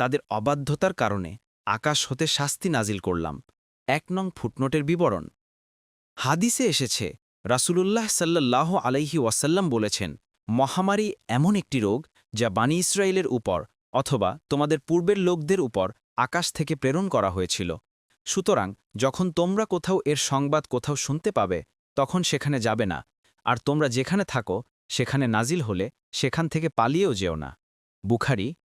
তাদের অবাধ্যতার কারণে আকাশ হতে শাস্তি নাজিল করলাম। এক নং ফুটনোটের বিবরণ। হাদিসে এসেছে, রাসূলুল্লাহ সাল্লাল্লাহ আলাইহি ওয়াসাল্লাম বলেছেন, মহামারী এমন একটি রোগ যা বানি ইসরায়েলের উপর অথবা তোমাদের পূর্বের লোকদের উপর আকাশ থেকে প্রেরণ করা হয়েছিল। সুতরাং যখন তোমরা কোথাও এর সংবাদ কোথাও শুনতে পাবে, তখন সেখানে যাবে না। আর তোমরা যেখানে থাকো, সেখানে নাজিল হলে সেখান থেকে পালিয়েও যেও না। বুখারি